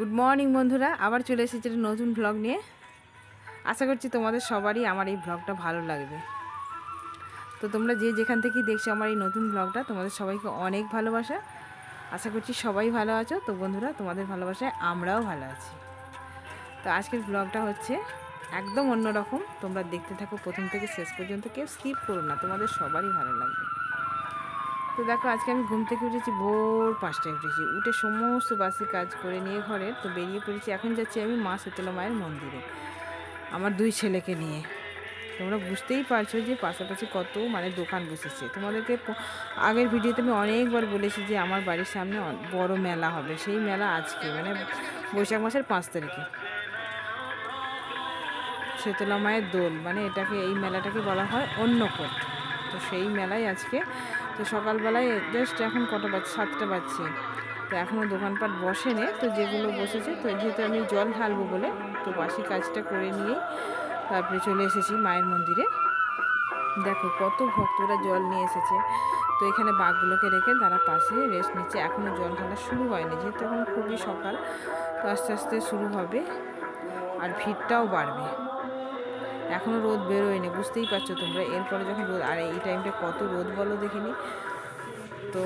Good morning বন্ধুরা। আবার চলে এসেছি একটা নতুন ভ্লগ নিয়ে। আশা করছি তোমাদের সবারই আমার এই ভ্লগটা ভালো লাগবে। তো তোমরা যে যেখান থেকেই দেখছ আমার এই নতুন ভ্লগটা তোমাদের সবাইকে অনেক ভালোবাসা। আশা করছি সবাই ভালো আছো। তো বন্ধুরা, তোমাদের ভালোবাসায় আমরাও ভালো আছি। তো আজকের ভ্লগটা হচ্ছে একদম অন্যরকম। তোমরা দেখতে থাকো প্রথম থেকে শেষ পর্যন্ত। কেউ স্কিপ করো না। তোমাদের সবারই ভালো লাগবে। তো দেখো, আজকে আমি ঘুম থেকে উঠেছি ভোর পাঁচটায় উঠেছি। উঠে সমস্ত বাসি কাজ করে নিয়ে ঘরে তো বেরিয়ে পড়েছি। এখন যাচ্ছি আমি মা শীতলা মায়ের মন্দিরে, আমার দুই ছেলেকে নিয়ে। তোমরা বুঝতেই পারছ যে পাশাপাশি কত মানে দোকান বসেছে। তোমাদেরকে আগের ভিডিওতে আমি অনেকবার বলেছি যে আমার বাড়ির সামনে বড় মেলা হবে। সেই মেলা আজকে মানে বৈশাখ মাসের পাঁচ তারিখে। শীতলা মায়ের দোল মানে এটাকে, এই মেলাটাকে বলা হয় অন্নকোট। তো সেই মেলায় আজকে তো সকালবেলায় জাস্ট এখন কটা বাজছে সাতটা বাজছে। তো এখনও দোকানপাট বসেনি, তো যেগুলো বসেছে, তো যেহেতু আমি জল ঢালবো বলে, তো বাসি কাজটা করে নিয়েই তারপরে চলে এসেছি মায়ের মন্দিরে। দেখো কত ভক্তরা জল নিয়ে এসেছে। তো এখানে বাঘগুলোকে রেখে তারা পাশে রেস্ট নিচ্ছে। এখনও জল ঢালা শুরু হয়নি, যেহেতু এখন খুবই সকাল, তো আস্তে আস্তে শুরু হবে। আর ভিড়টাও বাড়বে। এখনও রোদ বেরোয়নি, বুঝতেই পারছ তোমরা। এরপরে যখন রোদ, আর এই টাইমটা কত রোদ বলো দেখিনি। তো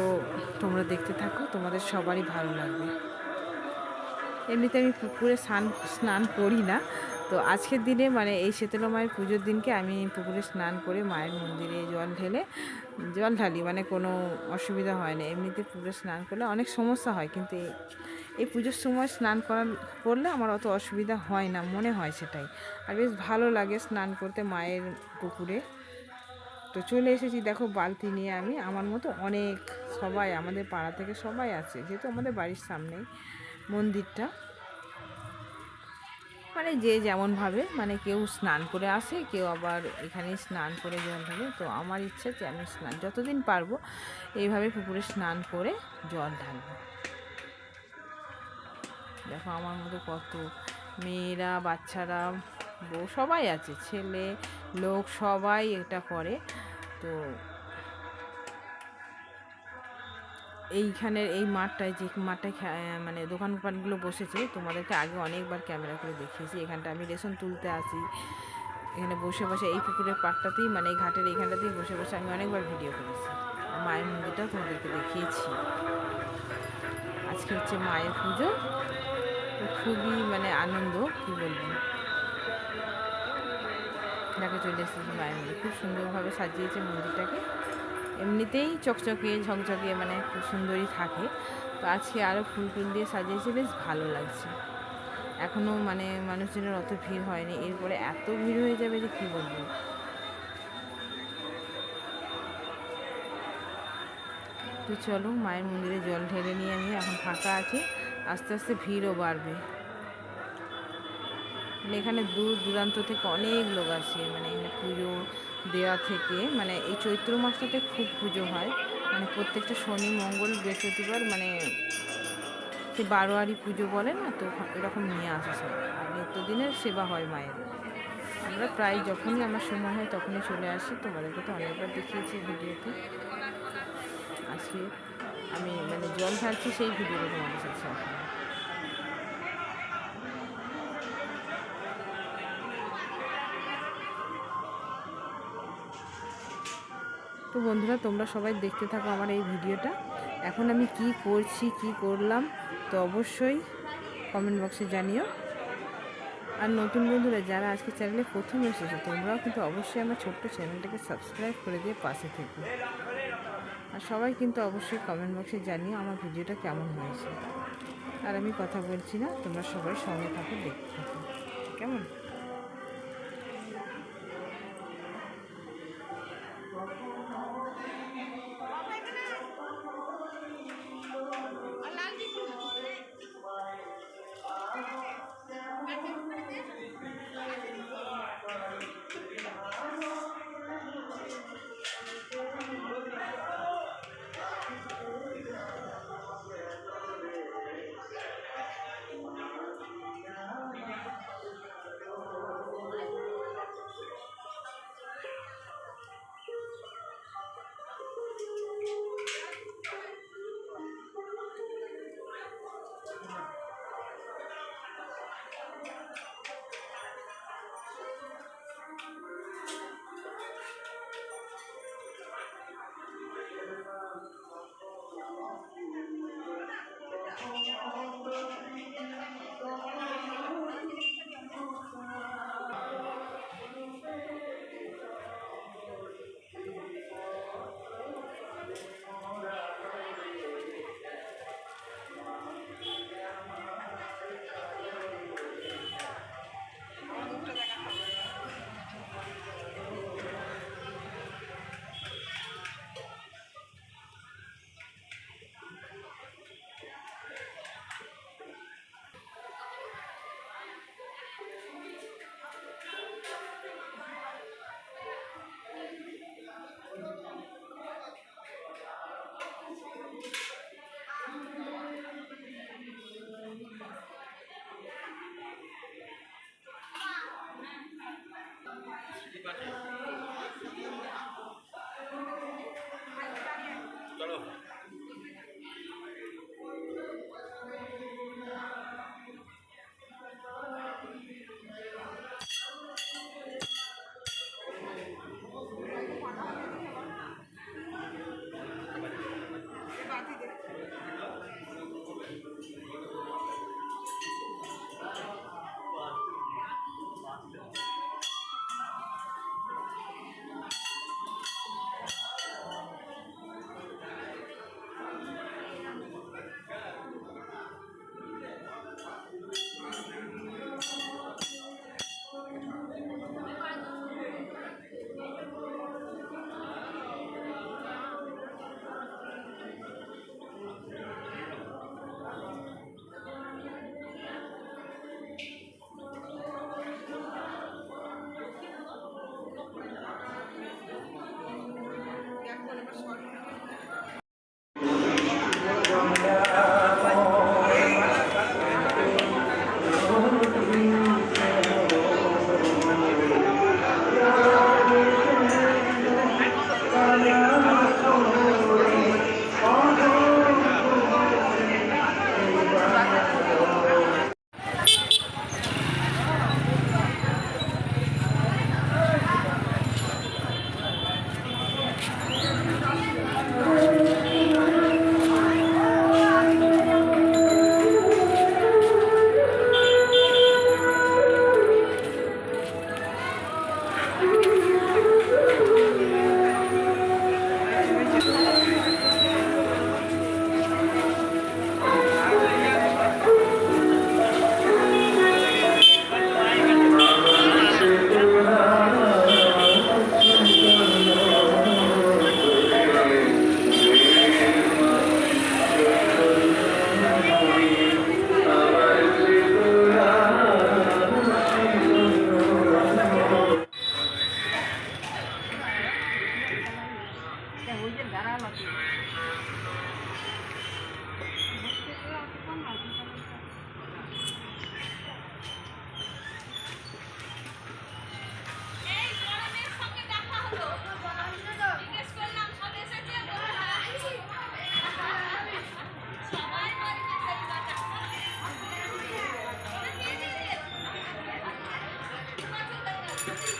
তোমরা দেখতে থাকো, তোমাদের সবারই ভালো লাগবে। এমনিতে আমি পুকুরে স্নান স্নান করি না। তো আজকের দিনে মানে এই শীতলা মায়ের পুজোর দিনকে আমি পুকুরে স্নান করে মায়ের মন্দিরে জল ঢেলে, জল ঢালি মানে কোনো অসুবিধা হয় না। এমনিতে পুকুরে স্নান করলে অনেক সমস্যা হয়, কিন্তু এই- পুজোর সময় স্নান করার করলে আমার অত অসুবিধা হয় না, মনে হয় সেটাই। আর বেশ ভালো লাগে স্নান করতে মায়ের পুকুরে। তো চলে এসেছি, দেখো বালতি নিয়ে আমি, আমার মতো অনেক সবাই, আমাদের পাড়া থেকে সবাই আছে, যেহেতু আমাদের বাড়ির সামনেই মন্দিরটা। মানে যে যেমনভাবে মানে কেউ স্নান করে আসে, কেউ আবার এখানে স্নান করে জল ঢালে। তো আমার ইচ্ছা যে আমি স্নান, যতদিন পারব, এইভাবে পুকুরে স্নান করে জল ঢালবো। দেখো আমার মতো কত মেয়েরা, বাচ্চারা, বউ সবাই আছে, ছেলে, লোক সবাই এটা করে। তো এইখানের এই মাঠটায় যে মাঠটায় মানে দোকানপাটগুলো বসেছে, তোমাদেরকে আগে অনেকবার ক্যামেরা করে দেখিয়েছি। এখানটা আমি রেশন তুলতে আসি। এখানে বসে বসে এই পুকুরের পাড়টাতেই মানে এই ঘাটের এইখানটাতেই বসে বসে আমি অনেকবার ভিডিও করেছি। মায়ের মন্দিরটাও তোমাদেরকে দেখিয়েছি। আজকে হচ্ছে মায়ের পুজো। তো খুবই মানে আনন্দ, কি বলব? দেখে, চলে এসেছি মায়ের মন্দির। খুব সুন্দরভাবে সাজিয়েছে মন্দিরটাকে। এমনিতেই চকচকে, ঝকঝকে মানে খুব সুন্দরই থাকে। তো আজকে আরও ফুল টুল দিয়ে সাজিয়েছে, বেশ ভালো লাগছে। এখনও মানে মানুষজনের অত ভিড় হয়নি। এরপরে এত ভিড় হয়ে যাবে যে কী বলব? তো চলো, মায়ের মন্দিরে জল ঢেলে নিয়ে আমি এখন ফাঁকা আছি। আস্তে আস্তে ভিড়ও বাড়বে। মানে এখানে দূর দূরান্ত থেকে অনেক লোক আসে মানে এখানে পুজো দেওয়া থেকে মানে এই চৈত্র মাসটাতে খুব পুজো হয়। মানে প্রত্যেকটা শনি, মঙ্গল, বৃহস্পতিবার মানে সে বারোয়ারি পুজো বলে না, তো এরকম নিয়ে আসে সব আর নিত্যদিনের সেবা হয় মায়ের। আমরা প্রায় যখনই আমার সময় হয় তখনই চলে আসি। তোমাদেরকে তো অনেকবার দেখিয়েছি ভিডিওতে। আজকে আমি মানে জল ঢালছি, সেই ভিডিওটা তোমাদের সাথে তো বন্ধুরা, তোমরা সবাই দেখতে থাকো আমার এই ভিডিওটা। এখন আমি কি করছি, কি করলাম, তো অবশ্যই কমেন্ট বক্সে জানিও। আর নতুন বন্ধুরা, যারা আজকে চ্যানেলে প্রথম এসেছ, তোমরাও কিন্তু অবশ্যই আমার ছোট্ট চ্যানেলটাকে সাবস্ক্রাইব করে দিয়ে পাশে থেকো। আর সবাই কিন্তু অবশ্যই কমেন্ট বক্সে জানিও আমার ভিডিওটা কেমন হয়েছে। আর আমি কথা বলছি না, তোমরা সবাই সঙ্গে থাকো, দেখতে থাকো। কেমন? Thank you.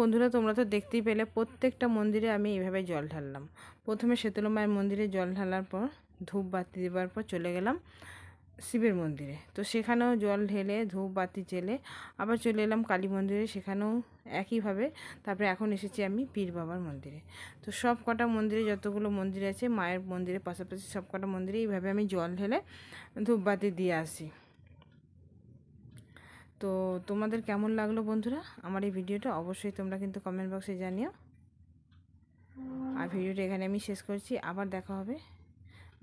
বন্ধুরা, তোমরা তো দেখতেই পেলে প্রত্যেকটা মন্দিরে আমি এইভাবে জল ঢাললাম। প্রথমে শীতলা মায়ের মন্দিরে জল ঢালার পর, ধূপ বাতি দেওয়ার পর চলে গেলাম শিবের মন্দিরে। তো সেখানেও জল ঢেলে, ধূপ বাতি জেলে আবার চলে এলাম কালী মন্দিরে। সেখানেও একইভাবে, তারপরে এখন এসেছি আমি পীর বাবার মন্দিরে। তো সব কটা মন্দিরে যতগুলো মন্দির আছে, মায়ের মন্দিরের পাশাপাশি সব কটা মন্দিরে এইভাবে আমি জল ঢেলে ধূপ বাতি দিয়ে আসি। তো তোমাদের কেমন লাগল বন্ধুরা? আমার এই ভিডিওটা অবশ্যই তোমরা কিন্তু কমেন্ট বক্সে জানিও। আর ভিডিওটা এখানে আমি শেষ করছি। আবার দেখা হবে।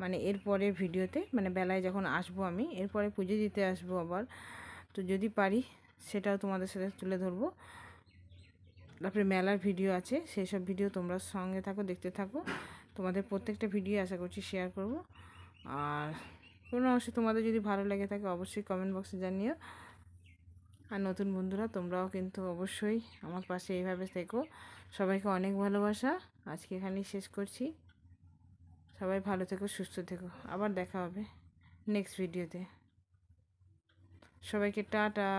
মানে এরপরের ভিডিওতে মানে বেলায় যখন আসব আমি এরপরে পুজো দিতে আসব আবার। তো যদি পারি, সেটাও তোমাদের সাথে তুলে ধরবো। তারপরে মেলার ভিডিও আছে সেই সব ভিডিও তোমরা সঙ্গে থাকো, দেখতে থাকো। তোমাদের প্রত্যেকটা ভিডিও আশা করছি শেয়ার করব। আর কোনো অবশ্যই তোমাদের যদি ভালো লেগে থাকে, অবশ্যই কমেন্ট বক্সে জানিও। আর নতুন বন্ধুরা, তোমরাও কিন্তু অবশ্যই আমার পাশে এইভাবে থেকো। সবাইকে অনেক ভালোবাসা। আজকে এখানেই শেষ করছি। সবাই ভালো থেকো, সুস্থ থেকো। আবার দেখা হবে নেক্সট ভিডিওতে। সবাইকে টাটা।